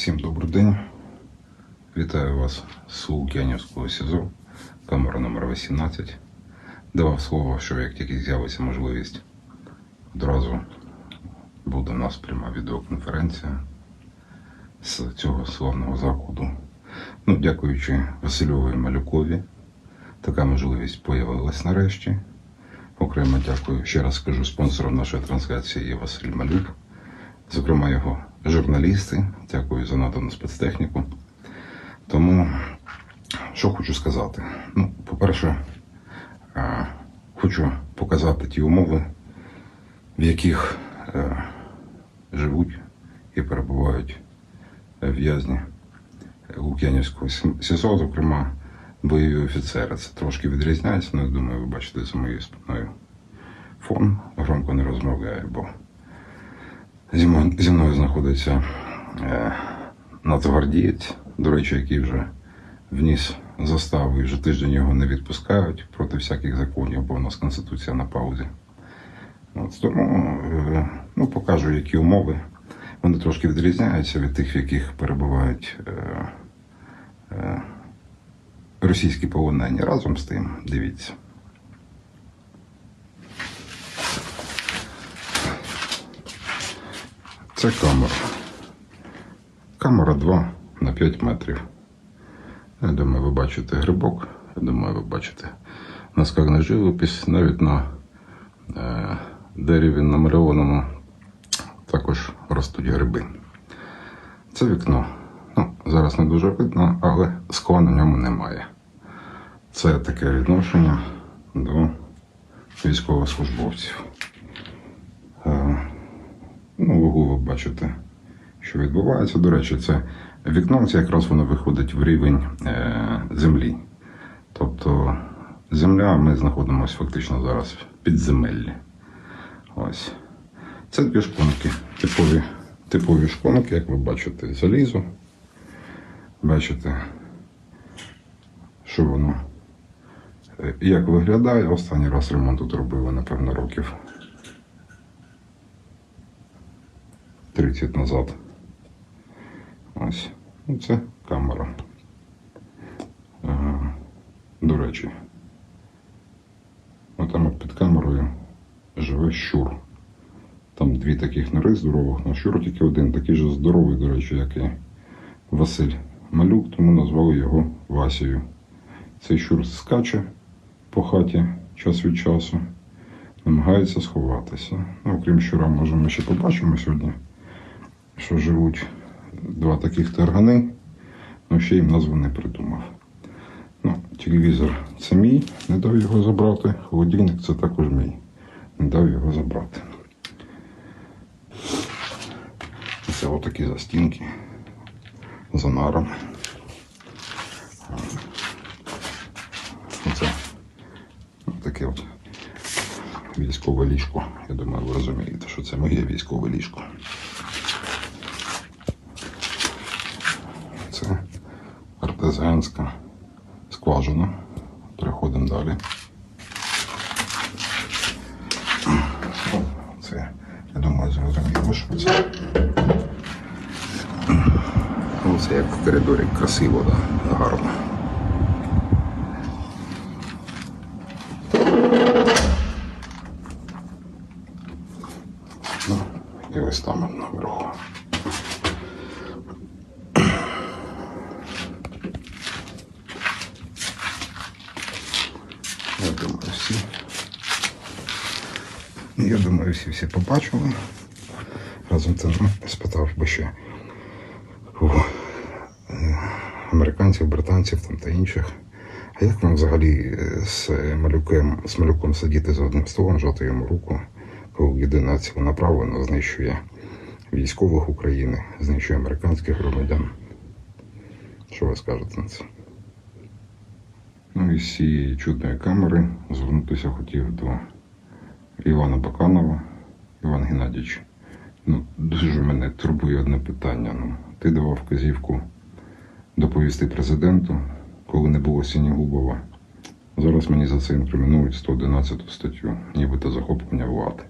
Всім добрий день. Вітаю вас з Лук'янівського СІЗО, камера номер 18. Давав слово, що як тільки з'явиться можливість, одразу буде у нас пряма відеоконференція з цього славного закладу. Ну, дякуючи Васильові Малюкові, така можливість появилась нарешті. Окремо дякую, ще раз скажу, спонсором нашої трансляції є Василь Малюк, зокрема його журналісти. Дякую за надану спецтехніку. Тому, що хочу сказати? Ну, по-перше, е, хочу показати ті умови, в яких е, живуть і перебувають е, в'язні Лук'янівського СІЗО, зокрема бойові офіцери. Це трошки відрізняється, але думаю, ви бачите за моєю спиною фон. Громко не розмовляю, бо зі мною, знаходиться е, нацгвардієць, до речі, який вже вніс заставу і вже тиждень його не відпускають проти всяких законів, бо у нас Конституція на паузі. От, тому е, ну, покажу, які умови. Вони трошки відрізняються від тих, в яких перебувають е, російські полонені. Разом з тим, дивіться. Це камера. Камера 2 на 5 метрів. Я думаю, ви бачите грибок. Я думаю, ви бачите наскальний живопис, навіть на е, дереві намальованому також ростуть гриби. Це вікно. Ну, зараз не дуже видно, але скла на ньому немає. Це таке відношення до військовослужбовців. Ну, вугу ви бачите, що відбувається. До речі, це вікно, це якраз воно виходить в рівень е, землі. Тобто земля, ми знаходимося фактично зараз в підземеллі. Ось. Це дві шконки, типові, типові шконки, як ви бачите, залізо. Бачите, що воно е, як виглядає. Останній раз ремонт тут робили, напевно, років 30 назад. Ось. Ну, Це камера. Е, До речі, отам от під камерою живе щур. Там дві таких нори здорових, на щур тільки один, такий же здоровий, до речі, як і Василь Малюк, тому назвали його Васею. Цей щур скаче по хаті час від часу, намагається сховатися. Ну, окрім щура, може, ми ще побачимо сьогодні, що живуть два таких таргани, але ще їм назву не придумав. Ну, телевізор це мій, не дав його забрати. Холодильник це також мій. Не дав його забрати. Це отакі застінки за нарами. Оце таке от військове ліжко. Я думаю, ви розумієте, що це моє військове ліжко. Це артезіанська скважина. Переходимо далі. Це, я думаю, зрозуміло, що це. Оце як в коридорі красиво, да, гарно. Ну, і ось там наверху. Я думаю, всі. Всі всі побачили. Разом це ну, спитав би ще у е, американців, британців там та інших. А як вам взагалі е, з малюком, з малюком сидіти за одним столом, жати йому руку, коли єдина ціленаправлено знищує військових України, знищує американських громадян? Що ви скажете на це? Ну і з цієї чудної камери звернутися хотів до Івана Баканова. Геннадійович, ну дуже мене турбує одне питання. Ну, ти давав вказівку доповісти президенту, коли не було Сінігубова. Зараз мені за це інкримінують 111 статтю, нібито захоплення влади.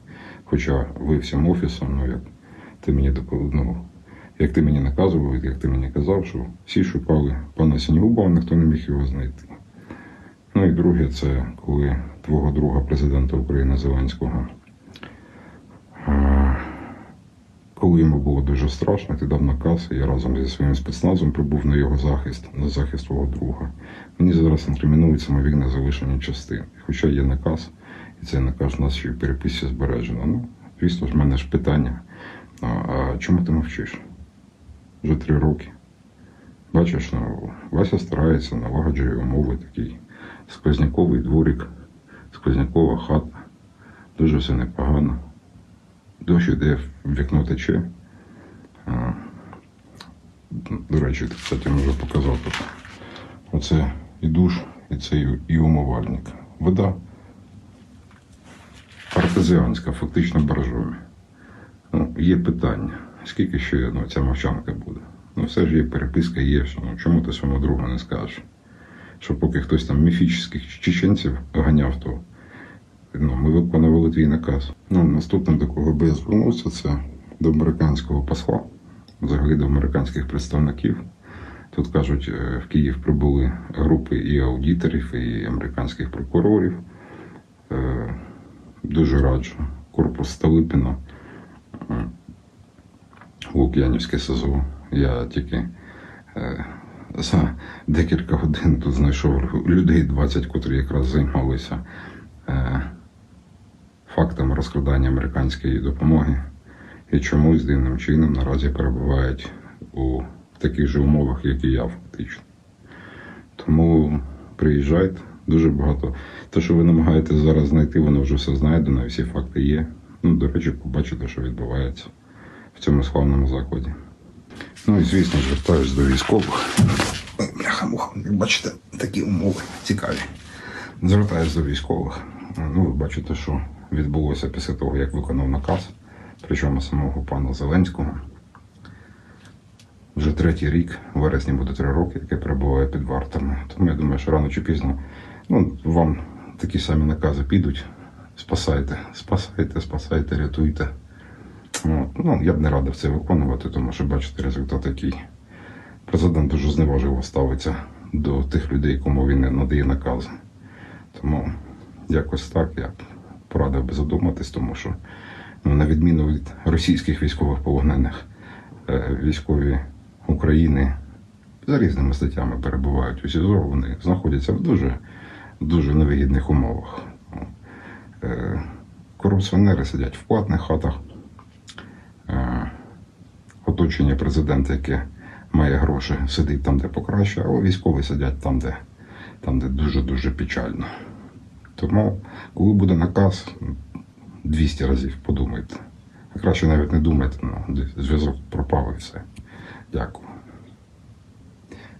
Хоча ви всім офісом, ну як ти мені ну, як ти мені наказував, як ти мені казав, що всі шукали пана Сінігуба, ніхто не міг його знайти. Ну і друге, це коли твого друга президента України Зеленського, коли йому було дуже страшно, ти дав наказ, і я разом зі своїм спецназом прибув на його захист, на захист твого друга. Мені зараз інкримінують самовільне залишення частин. Хоча є наказ, і цей наказ у нас ще в переписці збережено. Ну, звісно ж, в мене ж питання. А, а чому ти мовчиш? Вже три роки. Бачиш, ну, Вася старається, налагоджує умови такий сквозняковий дворик, сквознякова хата. Дуже все непогано. Дощ іде в вікно тече. До речі, ти, кстати, вже показав. Оце і душ, і це і, умивальник. Вода артезіанська, фактично боржомі. Ну, є питання, скільки ще ну, ця мовчанка буде. Ну, все ж є переписка, є. Що, ну, чому ти своєму другу не скажеш? Що поки хтось там міфічних чеченців ганяв, то ну, ми виконували твій наказ. Ну, наступним, до кого би я звернувся, це до американського посла, взагалі до американських представників. Тут кажуть, е, в Київ прибули групи і аудиторів, і американських прокурорів. Е, Дуже раджу. Корпус Столипіна, е, Лук'янівське СИЗО. Я тільки за декілька годин тут знайшов людей 20, котрі якраз займалися фактами розкрадання американської допомоги і чомусь дивним чином наразі перебувають у таких же умовах, як і я, фактично. Тому приїжджайте, дуже багато. Те, що ви намагаєтесь зараз знайти, воно вже все знайдено, всі факти є. Ну, до речі, побачите, що відбувається в цьому славному закладі. Ну і звісно, звертаюсь до військових. Ой, Бляха, муха, як бачите, такі умови цікаві. Звертаюсь до військових. Ну, ви бачите, що відбулося після того, як виконав наказ, причому самого пана Зеленського. Вже третій рік, в вересні буде три роки, яке перебуває під вартами. Тому я думаю, що рано чи пізно ну, вам такі самі накази підуть. Спасайте, спасайте, спасайте, рятуйте. От. Ну, я б не радив це виконувати, тому що бачите результат який. Президент дуже зневажливо ставиться до тих людей, кому він не надає накази. Тому якось так я порадив би задуматись, тому що ну, на відміну від російських військових полонених, е, військові України за різними статтями перебувають у СІЗО, вони знаходяться в дуже, дуже невигідних умовах. Е, Корупціонери сидять в платних хатах. Е, Оточення президента, яке має гроші, сидить там, де покраще, а військові сидять там, де, там, де дуже-дуже печально. Тому, коли буде наказ, 200 разів подумайте. А краще навіть не думайте, ну, зв'язок пропав і все. Дякую.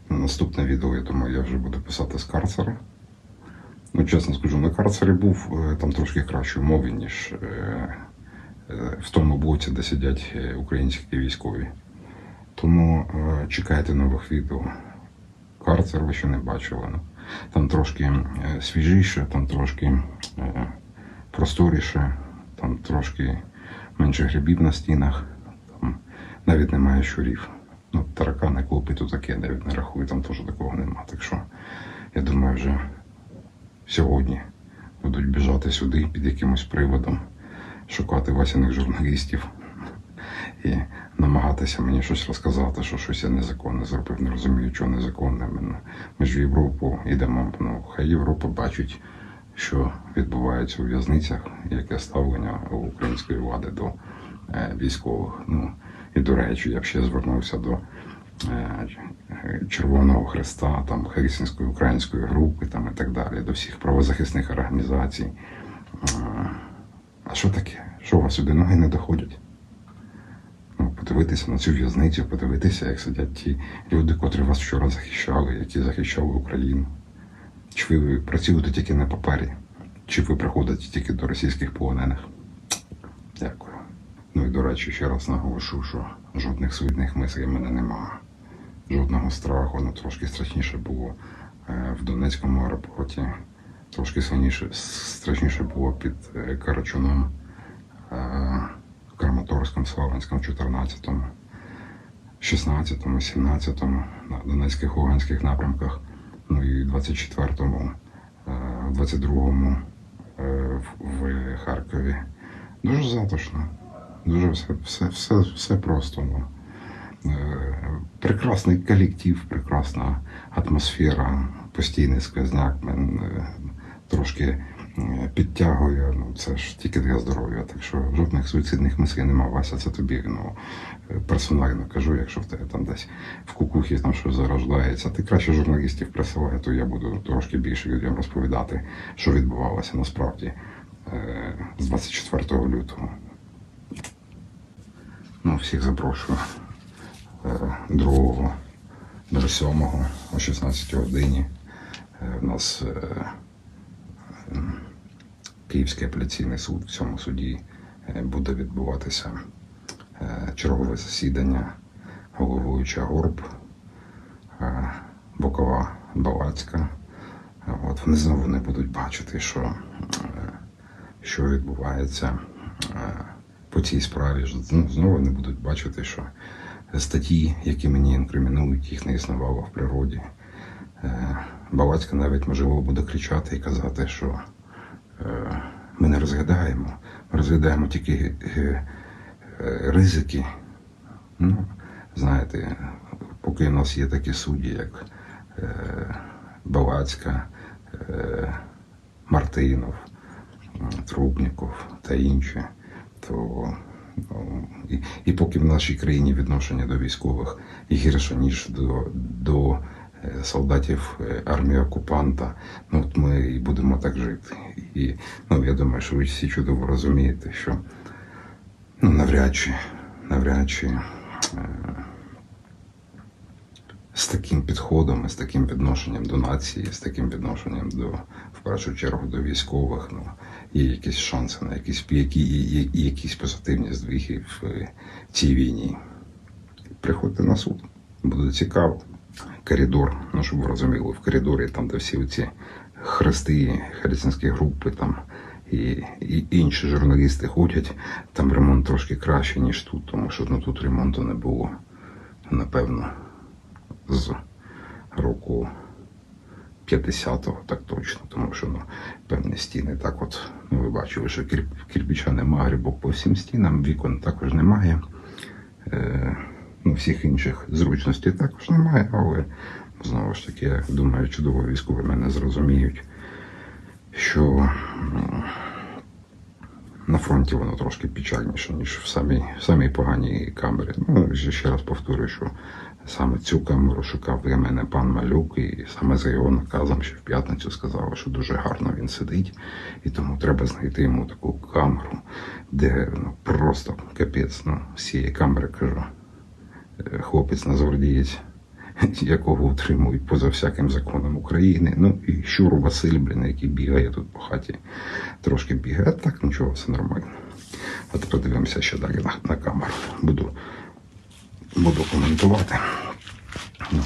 На наступне відео, я думаю, я вже буду писати з карцера. Ну, чесно скажу, на карцері був е, там трошки кращі умови, ніж е, е, в тому блоці, де сидять українські військові. Тому чекайте нових відео. Ви ще не бачили. Ну, Там трошки е, свіжіше, там трошки е, просторіше, там трошки менше грибів на стінах, там навіть немає щурів. Ну, таракани, клопи тут таке, навіть не рахую, там теж такого нема. Так що, я думаю, вже сьогодні будуть біжати сюди під якимось приводом, шукати васяних журналістів і намагатися мені щось розказати, що щось я незаконне зробив. Не розумію, що незаконне. Ми, ми ж в Європу йдемо. Ну, хай Європа бачить, що відбувається у в'язницях, яке ставлення української влади до е, військових. Ну, і до речі, я б ще звернувся до е, Червоного Хреста, там Хельсінської української групи там, і так далі, до всіх правозахисних організацій. Е, А що таке? Що у вас сюди ноги не доходять? Подивитися на цю в'язницю, подивитися, як сидять ті люди, котрі вас вчора захищали, які захищали Україну. Чи ви працюєте тільки на папері, чи ви приходите тільки до російських полонених? Дякую. Ну і до речі, ще раз наголошу, що жодних суетних мислей в мене немає. Жодного страху, ну трошки страшніше було е, в Донецькому аеропорті, трошки сильніше, страшніше було під е, Карачуном, е, Краматорському, Славянському, 14-му. 16-му, 17-му на Донецьких Луганських напрямках, ну і 24-му, е, 22-му е, в- в Харкові. Дуже затишно. Дуже все, все, все, все просто. Ну. Е, Прекрасний колектив, прекрасна атмосфера, постійний сквозняк е, трошки е, підтягує. Ну, це ж тільки для здоров'я. Так що жодних суїцидних мислей нема. Вася, це тобі ну, е, персонально кажу, якщо в тебе там десь в кукухі там щось зарождається. Ти краще журналістів присилай, то я буду трошки більше людям розповідати, що відбувалося насправді е, з 24 лютого. Ну, всіх запрошую. Е, 2 до 7 о 16 годині. Е, У нас е, м, Київський апеляційний суд в цьому суді е, буде відбуватися е, чергове засідання головуюча Горб, е, Бокова Балацька. От вони знову не будуть бачити, що, що відбувається по цій справі. Ну, Знову не будуть бачити, що статті, які мені інкримінують, їх не існувало в природі. Балацька навіть можливо буде кричати і казати, що ми не розглядаємо, ми розглядаємо тільки е, е, ризики. Ну, знаєте, поки в нас є такі судді, як е, Балацька, Мартинов, Трубніков та інші, то ну, і, і поки в нашій країні відношення до військових гірше, ніж до, до солдатів е, армії окупанта, ну от ми і будемо так жити. І ну, я думаю, що ви всі чудово розумієте, що ну, навряд чи, навряд чи е, з таким підходом, і з таким відношенням до нації, з таким відношенням до, в першу чергу, до військових, ну, є якісь шанси на якісь, які, є- є якісь позитивні здвиги в е, цій війні. Приходьте на суд, буде цікаво. Коридор, ну щоб ви розуміли, в коридорі, там, де всі ці хрести, християнські групи там і, і інші журналісти ходять, там ремонт трошки краще, ніж тут, тому що ну, тут ремонту не було, напевно, з року 50-го, так точно, тому що ну, певні стіни так от, ну ви бачили, що кір, кирпича немає, грибок по всім стінам, вікон також немає. Е, ну, всіх інших зручностей також немає, але знову ж таки, я думаю, чудово військові мене зрозуміють, що м, на фронті воно трошки печальніше, ніж в самій, в самій поганій камері. Ну, ще, раз повторюю, що саме цю камеру шукав для мене пан Малюк, і саме за його наказом, ще в п'ятницю сказали, що дуже гарно він сидить, і тому треба знайти йому таку камеру, де ну, просто капець, ну, з цієї камери кажу хлопець нацгвардієць, якого утримують поза всяким законом України. Ну і Щур Василь, блін, який бігає тут по хаті, трошки бігає. А так нічого, все нормально. А тепер дивимося ще далі на, на камеру. Буду, буду коментувати. Ну,